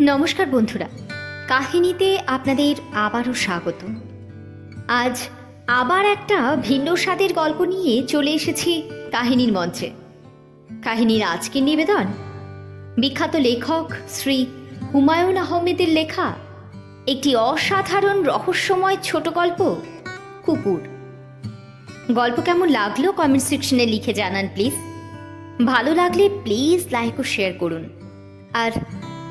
নমস্কার বন্ধুরা। কাহিনীতে আপনাদের আবারও স্বাগত আজ আবার একটা ভিন্ন স্বাদের গল্প নিয়ে চলে এসেছি কাহিনীর মঞ্চে। কাহিনীর আজকের নিবেদন, বিখ্যাত লেখক শ্রী হুমায়ুন আহমেদের লেখা একটি অসাধারণ রহস্যময় ছোট গল্প, কুকুর। গল্প কেমন লাগল কমেন্ট সেকশনে লিখে জানান প্লিজ ভালো লাগলে প্লিজ লাইক ও শেয়ার করুন। আর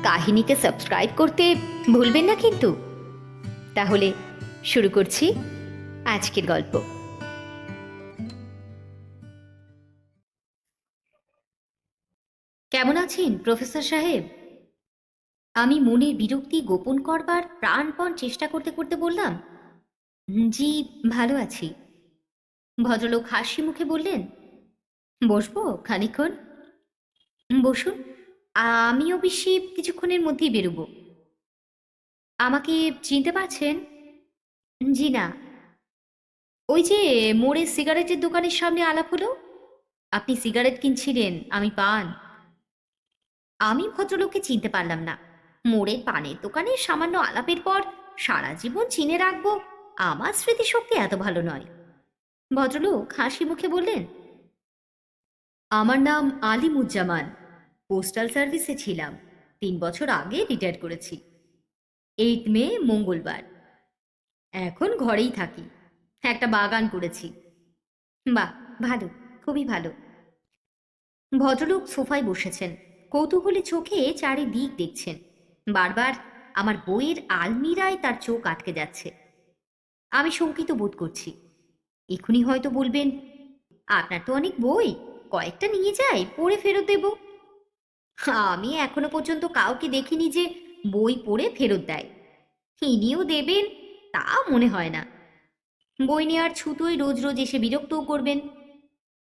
কাহিনীকে সাবস্ক্রাইব করতে ভুলবেন না কিন্তু। তাহলে শুরু করছি আজকের গল্প। কেমন আছেন, প্রফেসর সাহেব? আমি মনের বিরক্তি গোপন করবার প্রাণপণ চেষ্টা করতে করতে বললাম, জি, ভালো আছি। ভদ্রলোক হাসি মুখে বললেন, বসবো খানিক্ষণ বসুন। আমিও বেশি কিছুক্ষণের মধ্যেই বেরোবো। আমাকে চিনতে পারছেন? জি না। ওই যে মোড়ে সিগারেটের দোকানের সামনে আলাপ হলো? আপনি সিগারেট কিনছিলেন, আমি পান। আমি ভদ্রলোককে চিনতে পারলাম না। মোড়ের পানের দোকানে সামান্য আলাপের পর সারা জীবন চিনে রাখব, আমার স্মৃতিশক্তি এত ভালো নয়। ভদ্রলোক হাসি মুখে বললেন, আমার নাম আলিমুজ্জামান। পোস্টাল সার্ভিসে ছিলাম। তিন বছর আগে রিটায়ার করেছি। এইট মে, মঙ্গলবার। এখন ঘরেই থাকি। একটা বাগান করেছি। বাহ, ভালো, খুবই ভালো। ভদ্রলোক সোফায় বসেছেন। কৌতূহলী চোখে চারিদিক দেখছেন। বারবার আমার বইয়ের আলমিরায় তার চোখ আটকে যাচ্ছে। আমি শঙ্কিত বোধ করছি। এখনই হয়তো বলবেন, আপনার তো অনেক বই, কয়েকটা নিয়ে যাই, পড়ে ফেরত দেব। আমি এখনও পর্যন্ত কাউকে দেখিনি যে বই পড়ে ফেরত দেয়। ইনিও দেবেন, তা মনে হয় না। বই নেওয়ার ছুতোয় রোজ রোজ এসে বিরক্তও করবেন।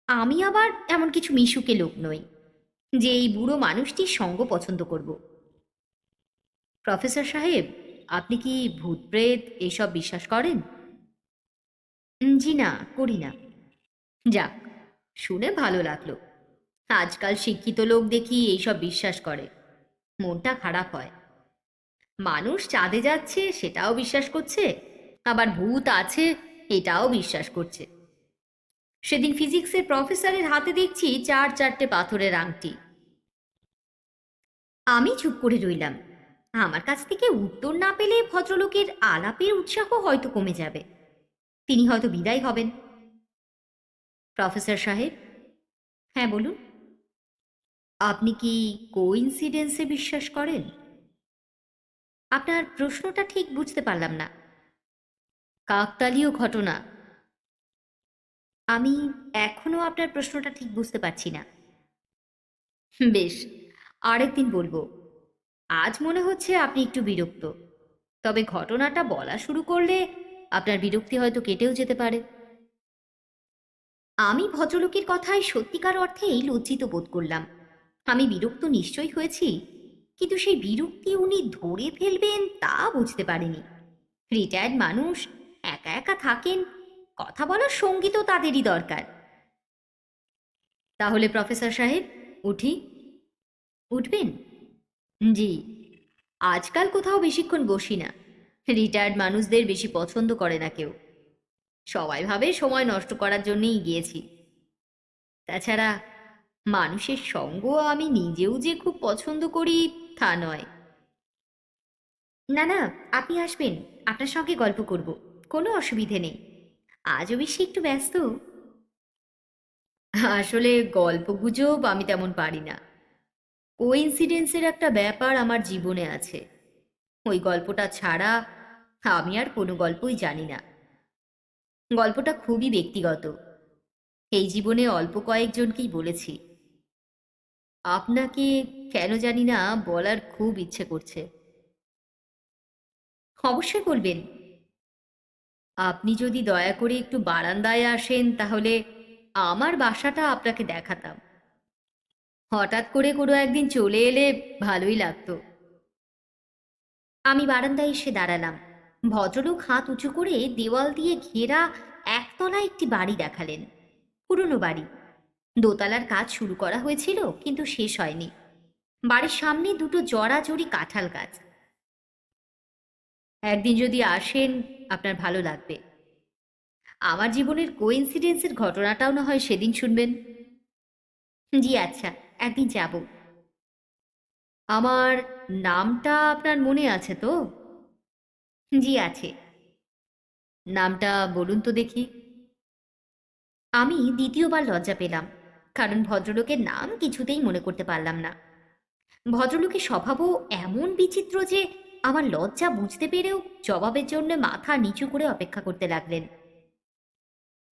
আমি আবার এমন কিছু মিশুকে লোক নই, যে এই বুড়ো মানুষটির সঙ্গ পছন্দ করব। প্রফেসর সাহেব, আপনি কি ভূত প্রেত এসব বিশ্বাস করেন? জি না, করি না। যাক, শুনে ভালো লাগল। আজকাল শিক্ষিত লোক দেখি এইসব বিশ্বাস করে। মনটা খারাপ হয়। মানুষ চাঁদে যাচ্ছে, সেটাও বিশ্বাস করছে, আবার ভূত আছে, এটাও বিশ্বাস করছে। সেদিন ফিজিক্সের প্রফেসরের হাতে দেখছি চার চারটে পাথরের আংটি। আমি চুপ করে রইলাম। আমার কাছ থেকে উত্তর না পেলে ভদ্রলোকের আলাপের উৎসাহ হয়তো কমে যাবে। তিনি হয়তো বিদায় হবেন। প্রফেসর সাহেব হ্যাঁ বলুন। আপনি কি কোইন্সিডেন্সে বিশ্বাস করেন? আপনার প্রশ্নটা ঠিক বুঝতে পারলাম না। কাকতালীয় ঘটনা। আমি এখনও আপনার প্রশ্নটা ঠিক বুঝতে পারছি না। বেশ, আরেকদিন বলব। আজ মনে হচ্ছে আপনি একটু বিরক্ত। তবে ঘটনাটা বলা শুরু করলে আপনার বিরক্তি হয়তো কেটেও যেতে পারে। আমি ভদ্রলোকের কথায় সত্যিকার অর্থেই লজ্জিত বোধ করলাম। আমি বিরক্ত নিশ্চয়ই হয়েছি, কিন্তু সেই বিরক্তি উনি ধরে ফেলবেন তা বুঝতে পারেনি। রিটায়ার্ড মানুষ একা একা থাকেন, কথা বলার সঙ্গী তো তাদেরই দরকার। তাহলে প্রফেসর সাহেব, উঠি। উঠবেন? জি, আজকাল কোথাও বেশিক্ষণ বসি না রিটায়ার্ড মানুষদের বেশি পছন্দ করে না কেউ। সবাই ভাবে সময় নষ্ট করার জন্যই গিয়েছি। তাছাড়া মানুষের সঙ্গ আমি নিজেও যে খুব পছন্দ করি, তা নয়। না না আপনি আসবেন। আপনার সঙ্গে গল্প করব। কোনো অসুবিধে নেই। আজও বেশি একটু ব্যস্ত। আসলে গল্প গুজব আমি তেমন পারি না। ও কোইন্সিডেন্সের একটা ব্যাপার আমার জীবনে আছে। ওই গল্পটা ছাড়া আমি আর কোনো গল্পই জানি না। গল্পটা খুবই ব্যক্তিগত। এই জীবনে অল্প কয়েকজনকেই বলেছি। আপনাকে কেন জানি না বলার খুব ইচ্ছে করছে। অবশ্যই বলবেন আপনি যদি দয়া করে একটু বারান্দায় আসেন তাহলে আমার বাসাটা আপনাকে দেখাতাম। হঠাৎ করে কোনো একদিন চলে এলে ভালোই লাগতো। আমি বারান্দায় এসে দাঁড়ালাম। ভদ্রলোক হাত উঁচু করে দেওয়াল দিয়ে ঘেরা একতলা একটি বাড়ি দেখালেন। পুরনো বাড়ি। দোতলার কাজ শুরু করা হয়েছিল, কিন্তু শেষ হয়নি। বাড়ির সামনে দুটো জড়াজড়ি কাঁঠাল গাছ। একদিন যদি আসেন, আপনার ভালো লাগবে। আমার জীবনের কোইন্সিডেন্সের ঘটনাটাও না হয় সেদিন শুনবেন। জি আচ্ছা একদিন যাব। আমার নামটা আপনার মনে আছে তো? জি, আছে। নামটা বলুন তো দেখি। আমি দ্বিতীয়বার লজ্জা পেলাম। কারণ ভদ্রলোকের নাম কিছুতেই মনে করতে পারলাম না। ভদ্রলোকের স্বভাবও এমন বিচিত্র যে আমার লজ্জা বুঝতে পেরেও জবাবের জন্য মাথা নিচু করে অপেক্ষা করতে লাগলেন।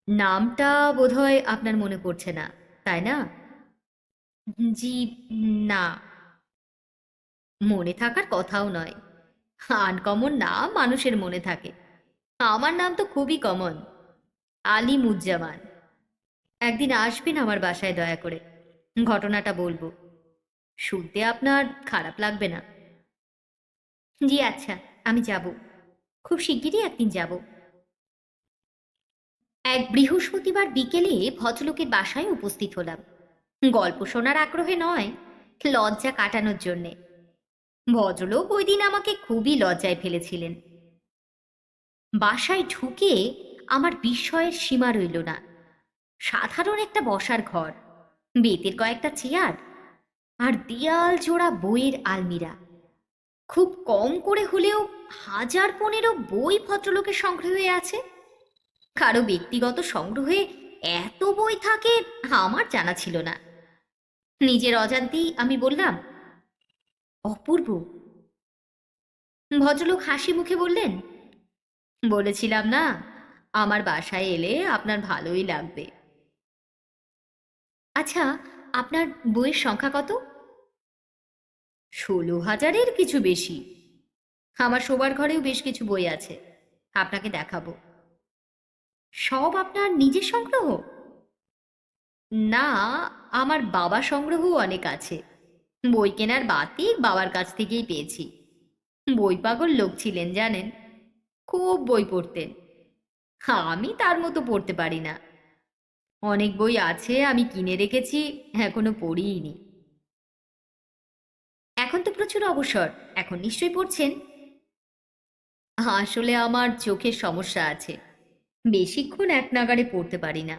নামটা বোধহয় আপনার মনে পড়ছে না, তাই না? জি, না। মনে থাকার কথাও নয়। আনকমন নাম মানুষের মনে থাকে। আমার নাম তো খুবই কমন। আলিমুজ্জামান। একদিন আসবেন আমার বাসায়, দয়া করে। ঘটনাটা বলব। শুনতে আপনার খারাপ লাগবে না। জি আচ্ছা আমি যাব। খুব শিগগিরই একদিন যাব। এক বৃহস্পতিবার বিকেলে ভদ্রলোকের বাসায় উপস্থিত হলাম। গল্প শোনার আগ্রহে নয়, লজ্জা কাটানোর জন্যে। ভদ্রলোক ওই দিন আমাকে খুবই লজ্জায় ফেলেছিলেন। বাসায় ঢুকে আমার বিস্ময়ের সীমা রইল না। সাধারণ একটা বসার ঘর, বেতের কয়েকটা চেয়ার আর দেয়াল জোড়া বইয়ের আলমিরা। খুব কম করে হলেও হাজার পনেরো বই ভদ্রলোকের সংগ্রহে আছে। কারও ব্যক্তিগত সংগ্রহে এত বই থাকে আমার জানা ছিল না। নিজের অজান্তেই আমি বললাম, অপূর্ব। ভদ্রলোক হাসি মুখে বললেন, বলেছিলাম না, আমার বাসায় এলে আপনার ভালোই লাগবে। আচ্ছা আপনার বইয়ের সংখ্যা কত? ষোলো হাজারের কিছু বেশি। আমার শোবার ঘরেও বেশ কিছু বই আছে। আপনাকে দেখাবো। সব আপনার নিজের সংগ্রহ? না, আমার বাবা সংগ্রহ অনেক আছে। বই কেনার বাতি বাবার কাছ থেকেই পেয়েছি। বই পাগল লোক ছিলেন, জানেন? খুব বই পড়তেন। আমি তার মতো পড়তে পারি না। অনেক বই আছে, আমি কিনে রেখেছি এখনও পড়িনি এখন তো প্রচুর অবসর, এখন নিশ্চয়ই পড়ছেন? আসলে আমার চোখের সমস্যা আছে, বেশিক্ষণ এক নাগারে পড়তে পারি না।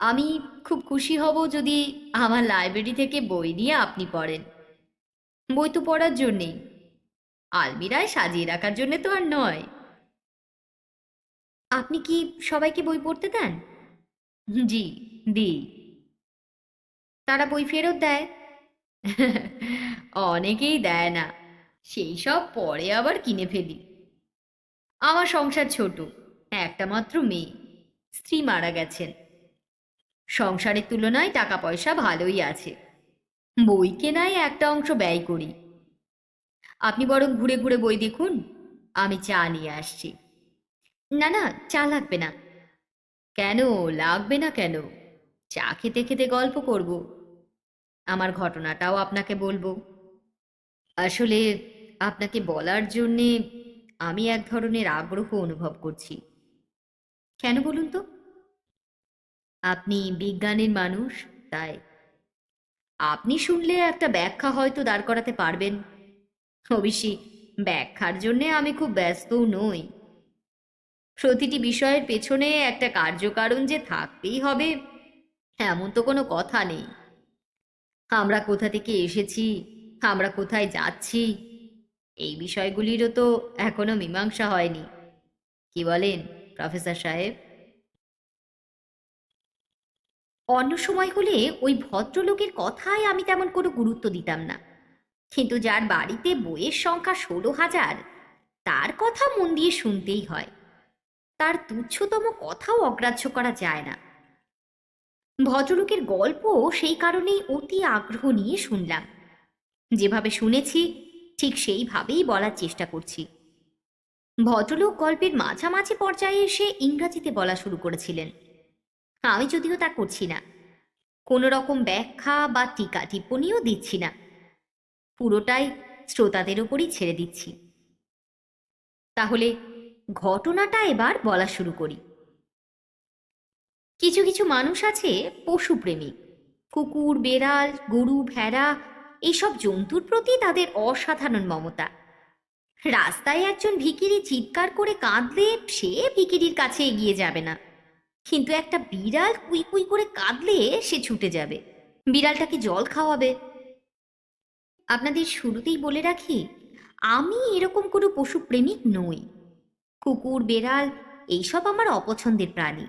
আমি খুব খুশি হব যদি আমার লাইব্রেরি থেকে বই নিয়ে আপনি পড়েন। বই তো পড়ার জন্যেই, আলমিরায় সাজিয়ে রাখার জন্য তো আর নয়। আপনি কি সবাইকে বই পড়তে দেন? জি। দি। তারা বই ফেরত দেয়। অনেকেই দেয় না। সেই সব পরে আবার কিনে ফেলি। আমার সংসার ছোট, একটা মাত্র মেয়ে। স্ত্রী মারা গেছেন। সংসারের তুলনায় টাকা পয়সা ভালোই আছে। বই কেনায় একটা অংশ ব্যয় করি। আপনি বরং ঘুরে ঘুরে বই দেখুন। আমি চা নিয়ে আসছি। না না, চা লাগবে না। কেন, লাগবে না কেন? চা খেতে খেতে গল্প করব। আমার ঘটনাটাও আপনাকে বলব। আসলে আপনাকে বলার জন্যে আমি এক ধরনের আগ্রহ অনুভব করছি। কেন বলুন তো? আপনি বিজ্ঞানের মানুষ, তাই। আপনি শুনলে একটা ব্যাখ্যা হয়তো দাঁড় করাতে পারবেন। অবশ্যই ব্যাখ্যার জন্যে আমি খুব ব্যস্তও নই। প্রতিটি বিষয়ের পেছনে একটা কার্যকারণ যে থাকতেই হবে, এমন তো কোনো কথা নেই। আমরা কোথা থেকে এসেছি? আমরা কোথায় যাচ্ছি? এই বিষয়গুলিরও তো এখনও মীমাংসা হয়নি। কি বলেন, প্রফেসর সাহেব? অন্য সময় হলে ওই ভদ্রলোকের কথায় আমি তেমন কোনো গুরুত্ব দিতাম না। কিন্তু যার বাড়িতে বইয়ের সংখ্যা ষোলো হাজার, তার কথা মন দিয়ে শুনতেই হয়। তার তুচ্ছতম কথাও অগ্রাহ্য করা যায় না। ভদ্রলোকের গল্প সেই কারণেই অতি আগ্রহ নিয়ে শুনলাম। যেভাবে শুনেছি, ঠিক সেইভাবেই বলার চেষ্টা করছি। ভদ্রলোক গল্পের মাঝামাঝি পর্যায়ে এসে ইংরাজিতে বলা শুরু করেছিলেন। আমি যদিও তা করছি না। কোনো রকম ব্যাখ্যা বা টিকা টিপ্পণীও দিচ্ছি না। পুরোটাই শ্রোতাদের ওপরই ছেড়ে দিচ্ছি। তাহলে ঘটনাটা এবার বলা শুরু করি। কিছু কিছু মানুষ আছে পশুপ্রেমিক কুকুর, বেড়াল, গরু, ভেড়া এইসব জন্তুর প্রতি তাদের অসাধারণ মমতা। রাস্তায় একজন ভিকিরি চিৎকার করে কাঁদলে সে ভিকিরির কাছে এগিয়ে যাবে না। কিন্তু একটা বিড়াল কুই কুই করে কাঁদলে সে ছুটে যাবে। বিড়ালটাকে জল খাওয়াবে। আপনাদের শুরুতেই বলে রাখি, আমি এরকম কোনো পশু প্রেমিক নই। কুকুর, বেড়াল, এইসব আমার অপছন্দের প্রাণী।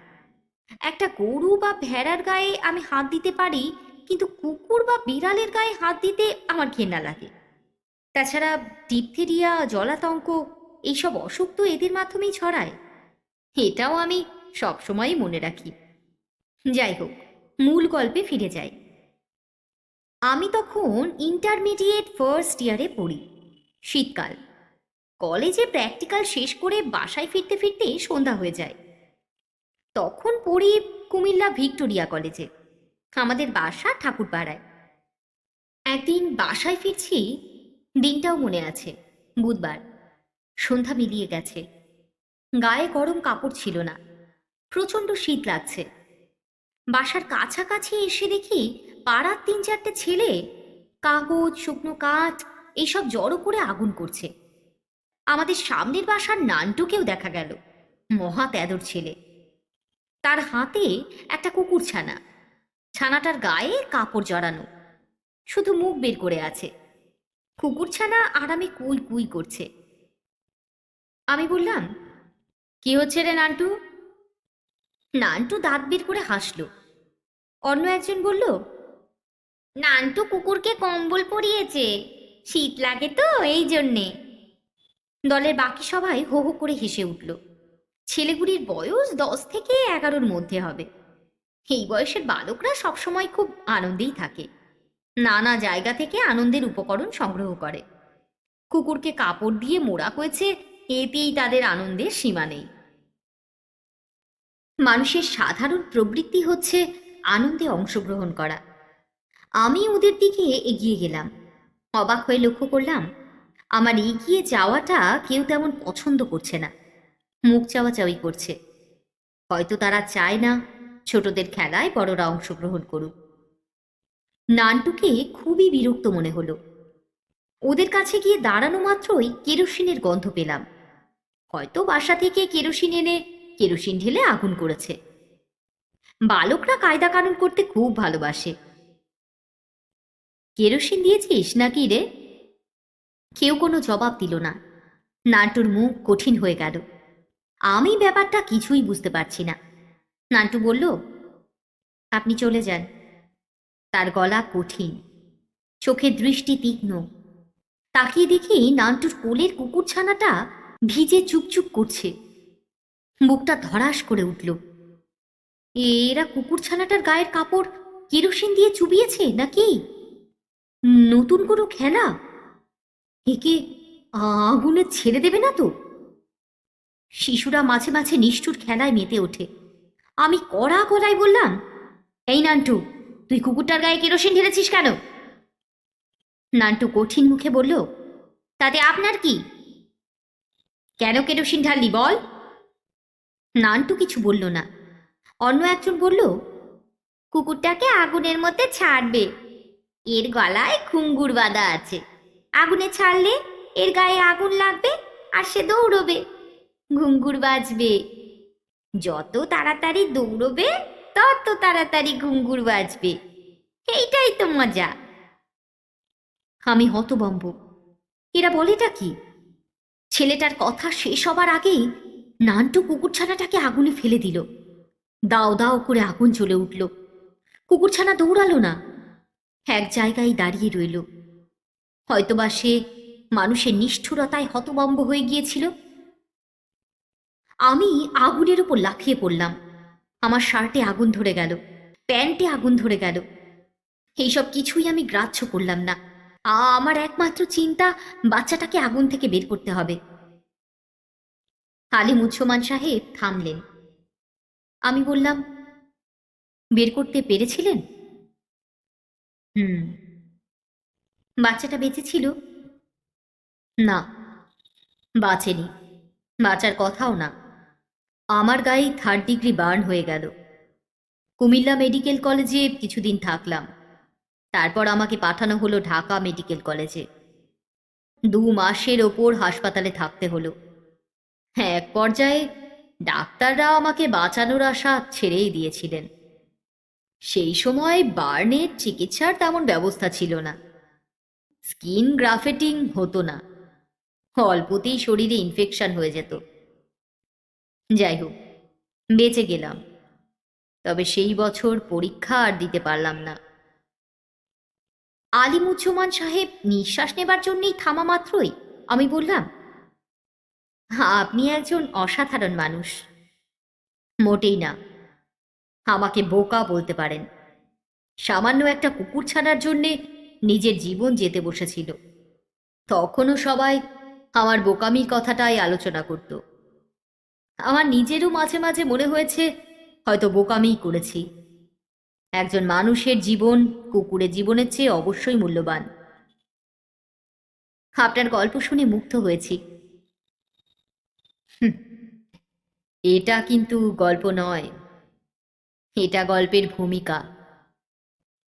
একটা গরু বা ভেড়ার গায়ে আমি হাত দিতে পারি, কিন্তু কুকুর বা বিড়ালের গায়ে হাত দিতে আমার ঘেন্না লাগে। তাছাড়া ডিপথেরিয়া, জলাতঙ্ক, এইসব অসুখ তো এদের মাধ্যমেই ছড়ায়। এটাও আমি সবসময়ই মনে রাখি। যাই হোক, মূল গল্পে ফিরে যাই। আমি তখন ইন্টারমিডিয়েট ফার্স্ট ইয়ারে পড়ি, শীতকাল। কলেজে প্র্যাকটিক্যাল শেষ করে বাসায় ফিরতে ফিরতে সন্ধ্যা হয়ে যায়। তখন পড়ি কুমিল্লা ভিক্টোরিয়া কলেজে, আমাদের বাসা ঠাকুরপাড়ায়। একদিন বাসায় ফিরছি, দিনটাও মনে আছে, বুধবার। সন্ধ্যা মিলিয়ে গেছে। গায়ে গরম কাপড় ছিল না, প্রচণ্ড শীত লাগছে। বাসার কাছাকাছি এসে দেখি পাড়ার তিন চারটে ছেলে কাগজ, শুকনো কাঠ এইসব জড়ো করে আগুন করছে। আমাদের সামনের বাসার নানটুকেও দেখা গেল। মহা তেদর ছেলে। তার হাতে একটা কুকুর ছানা। ছানাটার গায়ে কাপড় জড়ানো। শুধু মুখ বের করে আছে। কুকুরছানা আরামে কুই কুই করছে। আমি বললাম, কি হচ্ছে রে নান্টু? নান্টু দাঁত বের করে হাসলো। অন্য একজন বলল, নান্টু কুকুরকে কম্বল পরিয়েছে। শীত লাগে তো, এই জন্যে। দলের বাকি সবাই হো হো করে হেসে উঠল। ছেলেগুলির বয়স দশ থেকে এগারোর মধ্যে হবে। এই বয়সের বালকরা সবসময় খুব আনন্দেই থাকে। নানা জায়গা থেকে আনন্দের উপকরণ সংগ্রহ করে। কুকুরকে কাপড় দিয়ে মোড়া হয়েছে, এতেই তাদের আনন্দের সীমা নেই। মানুষের সাধারণ প্রবৃত্তি হচ্ছে আনন্দে অংশগ্রহণ করা। আমি ওদের দিকে এগিয়ে গেলাম। অবাক হয়ে লক্ষ্য করলাম আমার এগিয়ে যাওয়াটা কেউ তেমন পছন্দ করছে না। মুখ চাওয়াচাওয়ি করছে। হয়তো তারা চায় না ছোটদের খেলায় বড়রা অংশগ্রহণ করুক। নানটুকে খুবই বিরক্ত মনে হলো। ওদের কাছে গিয়ে দাঁড়ানো মাত্রই কেরোসিনের গন্ধ পেলাম। হয়তো বাসা থেকে কেরোসিন এনে কেরোসিন ঢেলে আগুন করেছে। বালকরা কায়দা কানুন করতে খুব ভালোবাসে। কেরোসিন দিয়েছিস নাকি রে? কেউ কোনো জবাব দিল না। নান্টুর মুখ কঠিন হয়ে গেল। আমি ব্যাপারটা কিছুই বুঝতে পারছি না। নান্টু বলল, আপনি চলে যান। তার গলা কঠিন। চোখের দৃষ্টি তীক্ষ্ণ। তাকিয়ে দেখি নান্টুর কোলের কুকুরছানাটা ভিজে চুপচুপ করছে। বুকটা ধরাস করে উঠল। এরা কুকুরছানাটার গায়ের কাপড় কেরোসিন দিয়ে চুবিয়েছে নাকি? নতুন কোনো খেলা? একে আগুনে ছেড়ে দেবে না তো? শিশুরা মাঝে মাঝে নিষ্ঠুর খেলায় মেতে ওঠে। আমি কড়া গলায় বললাম, এই নান্টু, তুই কুকুরটার গায়ে কেরোসিন ঢেলেছিস কেন? নান্টু কঠিন মুখে বলল, তাতে আপনার কি? কেন কেরোসিন ঢাললি বল? নান্টু কিছু বলল না। অন্য একজন বলল, কুকুরটাকে আগুনের মধ্যে ছাড়বে। এর গলায় খুঙ্গুর বাঁধা আছে। আগুনে ছাড়লে এর গায়ে আগুন লাগবে আর সে দৌড়বে। ঘুঙ্গুর বাজবে। যত তাড়াতাড়ি দৌড়বে, তত তাড়াতাড়ি ঘুঙ্গুর বাজবে। এইটাই তো মজা। আমি হতবম্ব এরা বলেটা কি? ছেলেটার কথা শেষ হবার আগেই নান্টু কুকুরছানাটাকে আগুনে ফেলে দিল। দাও দাও করে আগুন জ্বলে উঠল। কুকুরছানা দৌড়ালো না। এক জায়গায় দাঁড়িয়ে রইল। হয়তোবা সে মানুষের নিষ্ঠুরতায় হতবম্ব হয়ে গিয়েছিল। আমি আগুনের উপর লাফিয়ে পড়লাম। আমার শার্টে আগুন ধরে গেল, প্যান্টে আগুন ধরে গেল। এইসব কিছুই আমি গ্রাহ্য করলাম না। আমার একমাত্র চিন্তা বাচ্চাটাকে আগুন থেকে বের করতে হবে। আলিমুজ্জমান সাহেব থামলেন। আমি বললাম, বের করতে পেরেছিলেন? হুম। বাচ্চাটা বেঁচে ছিল? না, বাঁচেনি। বাঁচার কথাও না। আমার গায়ে থার্ড ডিগ্রি বার্ন হয়ে গেল। কুমিল্লা মেডিকেল কলেজে কিছুদিন থাকলাম। তারপর আমাকে পাঠানো হলো ঢাকা মেডিকেল কলেজে। দু মাসের ওপর হাসপাতালে থাকতে হলো। হ্যাঁ এক পর্যায়ে ডাক্তাররা আমাকে বাঁচানোর আশা ছেড়েই দিয়েছিলেন। সেই সময় বার্নের চিকিৎসার তেমন ব্যবস্থা ছিল না। স্কিন গ্রাফেটিং হতো না। অল্পতেই শরীরে ইনফেকশন হয়ে যেত। যাই হোক, বেঁচে গেলাম। তবে সেই বছর পরীক্ষা আর দিতে পারলাম না। আলিমুজ্জমান সাহেব, নিঃশ্বাস নেবার জন্যই থামা মাত্রই, আমি বললাম, আপনি একজন অসাধারণ মানুষ। মোটেই না। আমাকে বোকা বলতে পারেন। সামান্য একটা কুকুর ছানার জন্যে নিজের জীবন যেতে বসেছিল। তখনও সবাই আমার বোকামির কথাটাই আলোচনা করত। আমার নিজেরও মাঝে মাঝে মনে হয়েছে, হয়তো বোকামিই করেছি। একজন মানুষের জীবন কুকুরের জীবনের চেয়ে অবশ্যই মূল্যবান। আপনার গল্প শুনে মুগ্ধ হয়েছি। এটা কিন্তু গল্প নয়। এটা গল্পের ভূমিকা।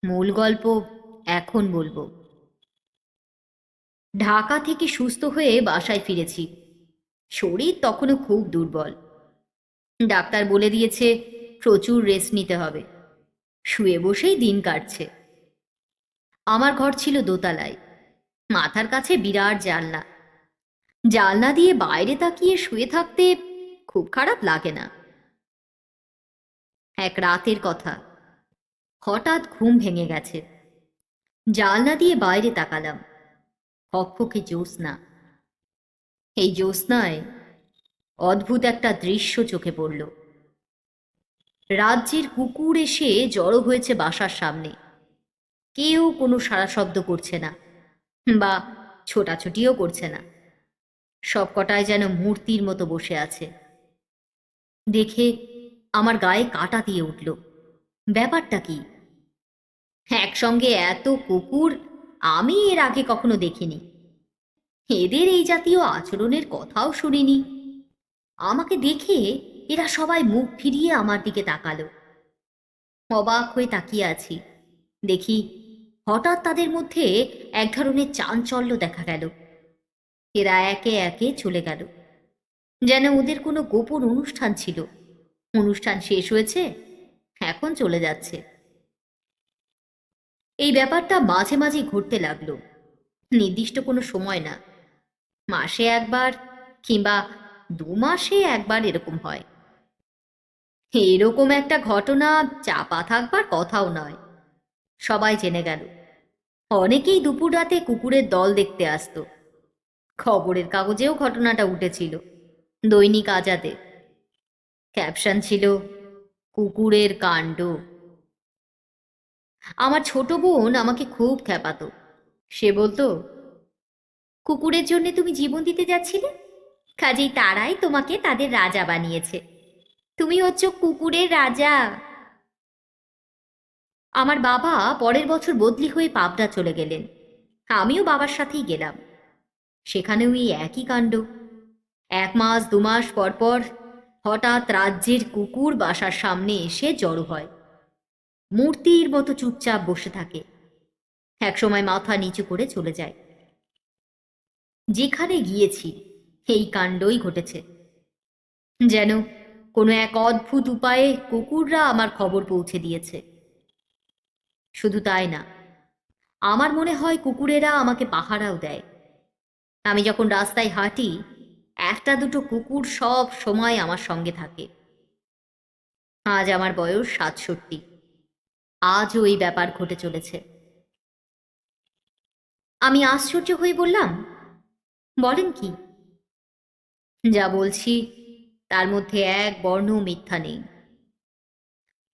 মূল গল্প এখন বলব। ঢাকা থেকে সুস্থ হয়ে বাসায় ফিরেছি। শরীর তখনও খুব দুর্বল। ডাক্তার বলে দিয়েছে, প্রচুর রেস্ট নিতে হবে। শুয়ে বসেই দিন কাটছে। আমার ঘর ছিল দোতলায়। মাথার কাছে বিরাট জানলা। জানলা দিয়ে বাইরে তাকিয়ে শুয়ে থাকতে খুব খারাপ লাগে না। এক রাতের কথা। হঠাৎ ঘুম ভেঙে গেছে। জানলা দিয়ে বাইরে তাকালাম। কক্ষকে জ্যোৎস্না। এই জ্যোৎস্নায় অদ্ভুত একটা দৃশ্য চোখে পড়ল। রাজ্যের কুকুর এসে জড়ো হয়েছে বাসার সামনে। কেউ কোনো সারা শব্দ করছে না বা ছোটাছুটিও করছে না। সব কটায় যেন মূর্তির মতো বসে আছে। দেখে আমার গায়ে কাটা দিয়ে উঠল। ব্যাপারটা কি? একসঙ্গে এত কুকুর আমি এর আগে কখনো দেখিনি। এদের এই জাতীয় আচরণের কথাও শুনিনি। আমাকে দেখে এরা সবাই মুখ ফিরিয়ে আমার দিকে তাকালো। অবাক হয়ে তাকিয়ে আছি। দেখি হঠাৎ তাদের মধ্যে এক ধরনের চাঞ্চল্য দেখা গেল। এরা একে একে চলে গেল। যেন ওদের কোনো গোপন অনুষ্ঠান ছিল। অনুষ্ঠান শেষ হয়েছে, এখন চলে যাচ্ছে। এই ব্যাপারটা মাঝে মাঝে ঘটতে লাগল। নির্দিষ্ট কোনো সময় না। মাসে একবার কিংবা দু মাসে একবার এরকম হয়। এরকম একটা ঘটনা চাপা থাকবার কথাও নয়। সবাই জেনে গেল। অনেকেই দুপুর রাতে কুকুরের দল দেখতে আসতো। খবরের কাগজেও ঘটনাটা উঠেছিল, দৈনিক আজাদে। ক্যাপশন ছিল, কুকুরের কাণ্ড। আমার ছোট বোন আমাকে খুব খ্যাপাতো। সে বলতো, কুকুরের জন্য তুমি জীবন দিতে যাচ্ছিলে? কাজেই তারাই তোমাকে তাদের রাজা বানিয়েছে। তুমি হচ্ছ কুকুরের রাজা। আমার বাবা পরের বছর বদলি হয়ে পাবনা চলে গেলেন। আমিও বাবার সাথেই গেলাম। সেখানেও এই একই কাণ্ড। এক মাস, দু মাস পর পর হঠাৎ রাজ্যের কুকুর বাসার সামনে এসে জড়ো হয়। মূর্তির মতো চুপচাপ বসে থাকে। একসময় মাথা নিচু করে চলে যায়। যেখানে গিয়েছি এই কাণ্ডই ঘটেছে। যেন কোনো এক অদ্ভুত উপায়ে কুকুররা আমার খবর পৌঁছে দিয়েছে। শুধু তাই না, আমার মনে হয় কুকুরেরা আমাকে পাহারাও দেয়। আমি যখন রাস্তায় হাঁটি, একটা দুটো কুকুর সব সময় আমার সঙ্গে থাকে। আজ আমার বয়স সাতষট্টি। আজও এই ব্যাপার ঘটে চলেছে। আমি আশ্চর্য হয়ে বললাম, বলেন কি? যা বলছি, তার মধ্যে এক বর্ণ মিথ্যা নেই।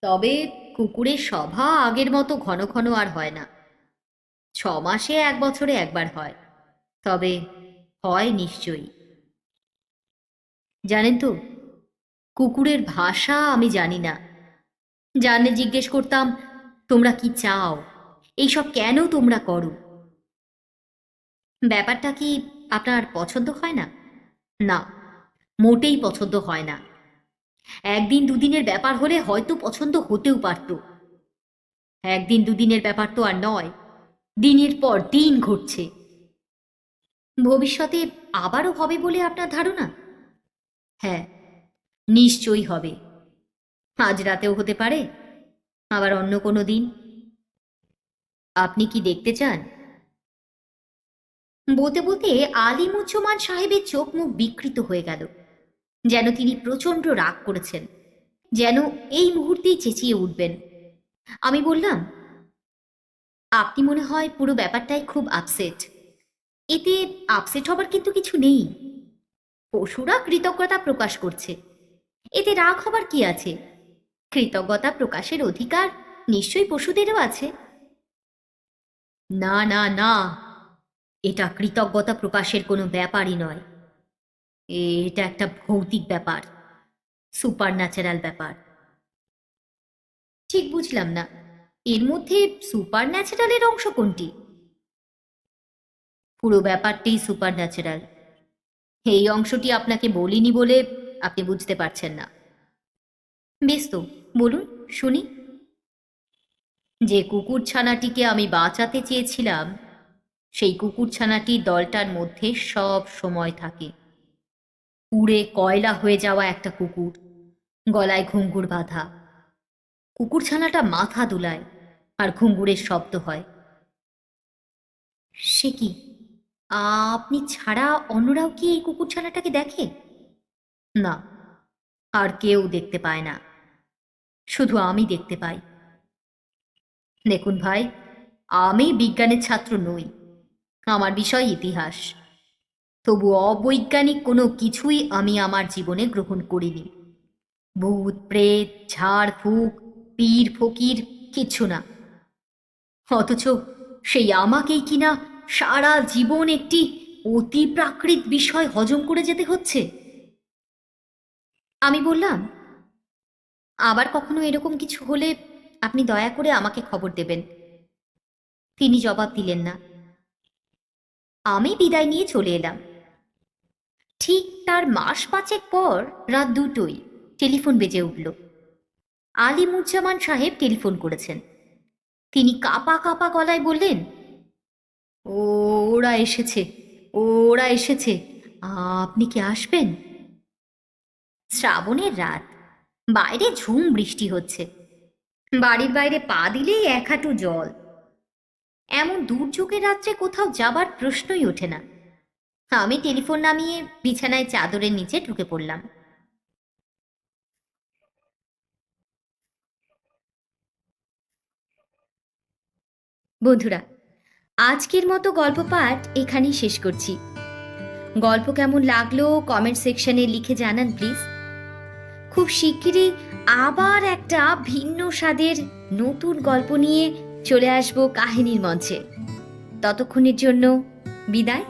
তবে কুকুরের সভা আগের মতো ঘন ঘন আর হয় না। ছ মাসে এক বছরে একবার হয়, তবে হয় নিশ্চয়ই। জানেন তো, কুকুরের ভাষা আমি জানি না। জানলে জিজ্ঞেস করতাম তোমরা কি চাও? এইসব কেন তোমরা করো? ব্যাপারটা কি আপনার পছন্দ হয় না? না, মোটেই পছন্দ হয় না। একদিন দুদিনের ব্যাপার হলে হয়তো পছন্দ হতেও পারত। একদিন দুদিনের ব্যাপার তো আর নয়, দিনের পর দিন ঘটছে। ভবিষ্যতে আবারও হবে বলে আপনার ধারণা? হ্যাঁ নিশ্চয়ই হবে। আজ রাতেও হতে পারে। আবার অন্য কোনো দিন? আপনি কি দেখতে চান? বলতে বলতে আলিমুজ্জমান সাহেবের চোখ মুখ বিকৃত হয়ে গেল। যেন তিনি প্রচণ্ড রাগ করেছেন। যেন এই মুহূর্তেই চেঁচিয়ে উঠবেন। আমি বললাম, আপনি মনে হয় পুরো ব্যাপারটাই খুব আপসেট এতে আপসেট হবার কিন্তু কিছু নেই। পশুরা কৃতজ্ঞতা প্রকাশ করছে। এতে রাগ হবার কি আছে? কৃতজ্ঞতা প্রকাশের অধিকার নিশ্চয়ই পশুদেরও আছে। না না না, এটা কৃতজ্ঞতা প্রকাশের কোনো ব্যাপারই নয়। এটা একটা ভৌতিক ব্যাপার সুপার ন্যাচারাল ব্যাপার। ঠিক বুঝলাম না, এর মধ্যে সুপার ন্যাচারালের অংশ কোনটি? পুরো ব্যাপারটাই সুপার ন্যাচারাল এই অংশটি আপনাকে বলিনি বলে আপনি বুঝতে পারছেন না। বেশ তো, বলুন, শুনি। যে কুকুর ছানাটিকে আমি বাঁচাতে চেয়েছিলাম, সেই কুকুর ছানাটি দলটার মধ্যে সব সময় থাকে। পুড়ে কয়লা হয়ে যাওয়া একটা কুকুর, গলায় ঘুঙ্গুর বাঁধা। কুকুর ছানাটা মাথা দুলায়, আর ঘুঙ্গুরের শব্দ হয়। সে কি, আপনি ছাড়া অন্যরাও কি এই কুকুর ছানাটাকে দেখে? না, আর কেউ দেখতে পায় না। শুধু আমি দেখতে পাই। দেখুন ভাই, আমি বিজ্ঞানের ছাত্র নই, আমার বিষয় ইতিহাস। তবু অবৈজ্ঞানিক কোনো কিছুই আমি আমার জীবনে গ্রহণ করিনি। ভূত, প্রেত, ঝাড়, ফুক, পীর, ফকির, কিচ্ছু না। অথচ সেই আমাকেই কিনা সারা জীবন একটি অতি প্রাকৃত বিষয় হজম করে যেতে হচ্ছে? আমি বললাম আবার কখনো এরকম কিছু হলে আপনি দয়া করে আমাকে খবর দেবেন। তিনি জবাব দিলেন না। আমি বিদায় নিয়ে চলে এলাম। ঠিক তার মাস পাঁচেক পর রাত দুটোই টেলিফোন বেজে উঠল। আলিমুজ্জামান সাহেব টেলিফোন করেছেন। তিনি কাপা কাপা গলায় বললেন, ও, ওরা এসেছে ওরা এসেছে। আপনি কি আসবেন? শ্রাবণের রাত। বাইরে ঝুম বৃষ্টি হচ্ছে। বাড়ির বাইরে পা দিলেই এক হাঁটু জল। এমন দুর্যোগের রাত্রে কোথাও যাবার প্রশ্নই ওঠে না। আমি টেলিফোন নামিয়ে বিছানায় চাদরের নিচে ঢুকে পড়লাম। বন্ধুরা, আজকের মতো গল্প পাঠ এখানেই শেষ করছি। গল্প কেমন লাগল কমেন্ট সেকশনে লিখে জানান প্লিজ খুব শিগগিরই আবার একটা ভিন্ন স্বাদের নতুন গল্প নিয়ে চলে আসব কাহিনীর মঞ্চে। ততক্ষণের জন্য বিদায়।